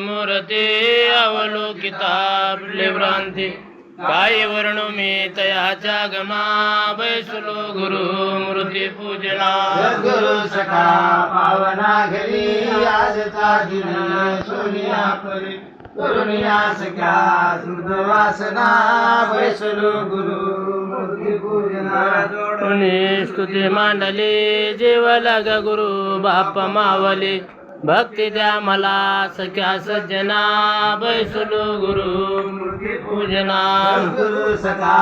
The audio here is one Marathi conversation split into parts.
मूर्ती अवलोकिता भ्रांती काय वर्णू मी तयाच्या गमा बैसलो गुरु मूर्ती पूजना सद्गुरु सखा पावना घरी दिन सोनिया परी। करुणिया वासना गुरु मूर्ती पूजना। स्तुती मांडली जीव लाग गुरु बाप मावली। भक्ती द्या मला सख्या सज्जना बैसलो गुरु मूर्ती पूजना. गुरु सखा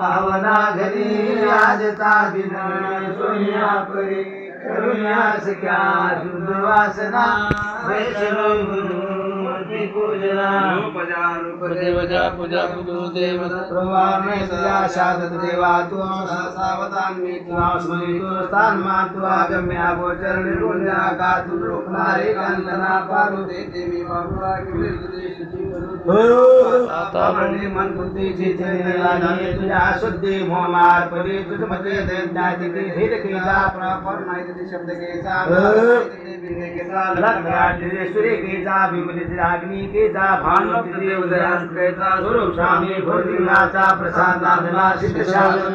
पावना घरी राजता दिन सोनिया परी करुणिया सख्या शुद्ध वासना बैसलो गुरु. पूजना देवजा पूजा पुजो देव ब्रह्माणे सदा शासत देवा त्वं सहसावतान्मे त्वां स्मरितो स्थान्मात्वागम्या गोचरण निरुण्या गातु लोकनारे कान्तना पार्वते देवी बाहुला किमिर्देशति मन्पुति चित्तनिलानि तुजा शुद्धि मोमार्पणे तुजमते दैत्यादि हृदकेशा प्रपर्णायति शब्दकेशा देवी केला प्रपर नाही ते शब्द केचा सूर्य केचा विमलित अग्नी केचा भानुमती देवदयास केचा स्वरूप स्वामी भोलिंगाचा प्रसाद नादना सिद्ध शास्त्र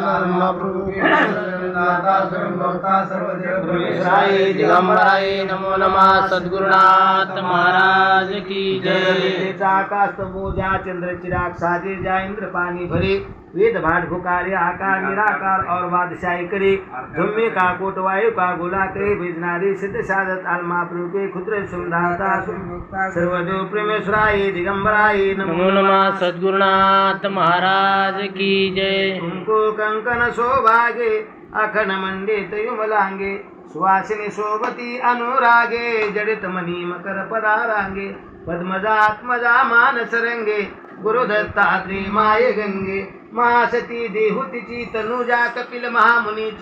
दिगंबराय नमो नमः। सद्गुरुनाथ महाराज की जय। आकाश पूजा चंद्र चिराग साजे जा इंद्र पानी भरे। वेद भाट भुकारे आकार निराकार और बादशाही करे। धुम्य का कोट वायु का गोला करे। भेजनारी सिद्ध साधत आलमा के खुद्र सुंदाता सर्वदेव प्रेमेश्वराय दिगंबराय नमो नमो सद्गुरुनाथ महाराज की जय। कुंकू कंकन शोभागे अखंड मंडित युमलांगे सुवासिनी शोभती अनुरागे जडित मनी मकर पदारांगे पद्मजात्मजा मानस रंगे गुरुदत्तात्री माय गंगे महासती देहुतीची तनुजा कपिल महामुनीची